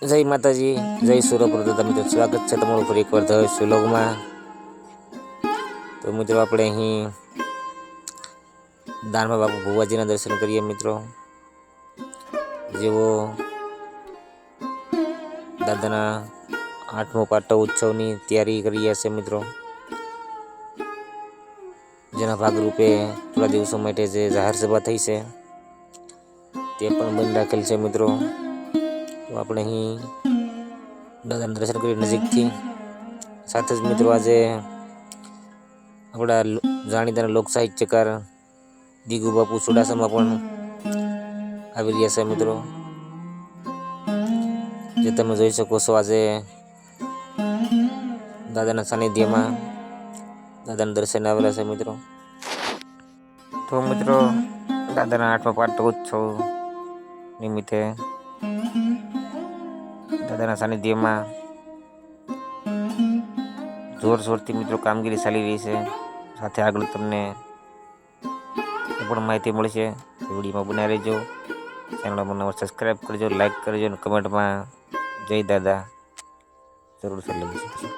જય માતાજી જય સુરપ્રદાતા મિત્રો સ્વાગત છે તમારું ફરી એકવાર ધર સુલોગમાં તો મિત્રો આપણે અહીં દાનમાં બાપુ ભુવાજીના દર્શન કરીએ મિત્રો જેવો દાદાના આઠમો પાટો ઉત્સવની તૈયારી કરી રહ્યા છે મિત્રો જેના ભાગરૂપે થોડા દિવસો માટે જે જાહેર સભા થઈ છે તે પણ બંધ રાખેલ છે મિત્રો તો આપણે અહીં દાદાના દર્શન કરી નજીકથી. સાથે જ મિત્રો આજે આપણા જાણીતા લોક સાહિત્યકાર દીગુ બાપુ ચુડાસમા પણ આવી રહ્યા છે મિત્રો. જે તમે જોઈ શકો છો આજે દાદાના સાનિધ્યમાં દાદાના દર્શન આવેલા છે મિત્રો. તો મિત્રો, દાદાના આઠમા પાઠ ઉત્સવ નિમિત્તે દાદાના સાનિધ્યમાં જોરશોરથી મિત્રો કામગીરી ચાલી રહી છે. સાથે આગળ તમને પણ માહિતી મળશે. વિડીયોમાં બનાવી રહેજો. ચેનલમાં નવો સબસ્ક્રાઈબ કરજો લાઈક કરજો અને કમેન્ટમાં જય દાદા. જરૂર લખી શકશો.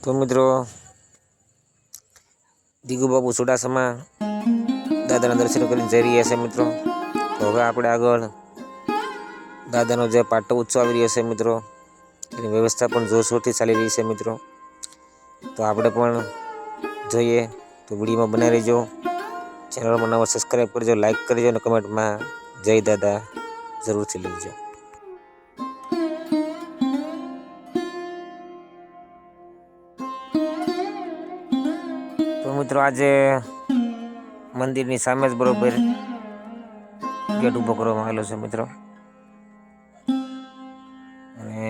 તો મિત્રો દીગુ બાપુ ચુડાસમા દાદાના દર્શન કરીને જઈ રહ્યા છે મિત્રો. તો હવે આપણે આગળ દાદાનો જે પાટો ઉત્સવ આવી રહ્યો છે મિત્રો, એની વ્યવસ્થા પણ જોરશોરથી ચાલી રહી છે મિત્રો. તો આપણે પણ જોઈએ તો વિડીયોમાં બનાવી રહેજો. ચેનલમાં નવો સબસ્ક્રાઈબ કરજો લાઈક કરજો અને કમેન્ટમાં જય દાદા જરૂરથી લખજો. તો મિત્રો આજે મંદિરની સામે જ બરોબર ગેટ ઊભો કરવામાં આવેલો છે મિત્રો. અને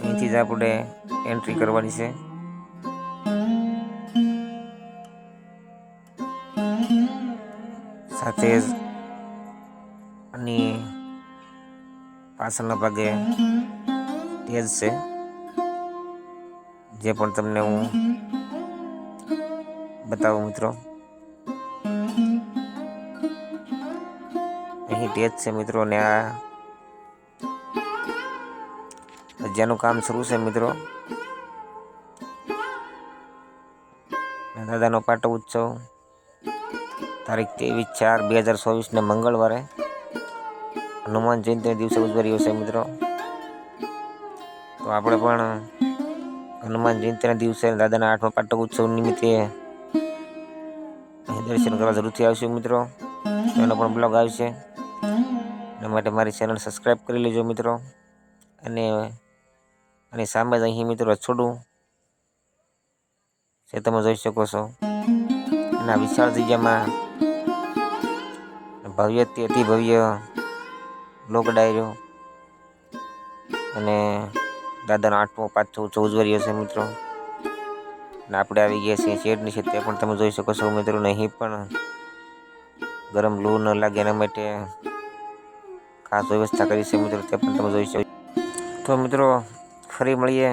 અહીંથી જ આપણે એન્ટ્રી કરવાની છે. સાથે જ અને પાછળના ભાગે તેજ છે. જે પણ તમને હું બતાવું મિત્રો. અહીં ટેચ છે મિત્રો ને આ જેનું કામ શરૂ છે મિત્રો. દાદાનો પાટો ઉત્સવ તારીખ ત્રેવીસ ચાર બે હજાર ચોવીસને મંગળવારે હનુમાન જયંતિના દિવસે ઉજવાયો છે મિત્રો. તો આપણે પણ હનુમાન જયંતિના દિવસે દાદાના આઠમા પાટક ઉત્સવ નિમિત્તે દર્શન કરવા જરૂરથી આવશે મિત્રો. એનો પણ બ્લોગ આવશે. એના માટે મારી ચેનલ સબસ્ક્રાઈબ કરી લેજો મિત્રો. અને અને સામે જ અહીં મિત્રો છોડું જે તમે જોઈ શકો છો. એના વિશાળ જગ્યામાં ભવ્યથી અતિ ભવ્ય લોક ડાયરો અને દાદાનો આઠમો પાછો ચૌદ રહ્યો છે મિત્રો. ને આપણે આવી ગયા છીએ શેડની છે તે પણ તમે જોઈ શકો છો મિત્રો. નહીં પણ ગરમ લૂ ન લાગે એના માટે ખાસ વ્યવસ્થા કરી છે મિત્રો. તે પણ તમે જોઈ શકો તો મિત્રો, ફરી મળીએ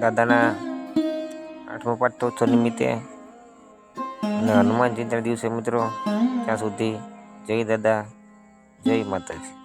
દાદાના આઠમો પાઠ નિમિત્તે. અને હનુમાન જયંતિના દિવસે મિત્રો, ત્યાં સુધી જય દાદા, જય માતાજી.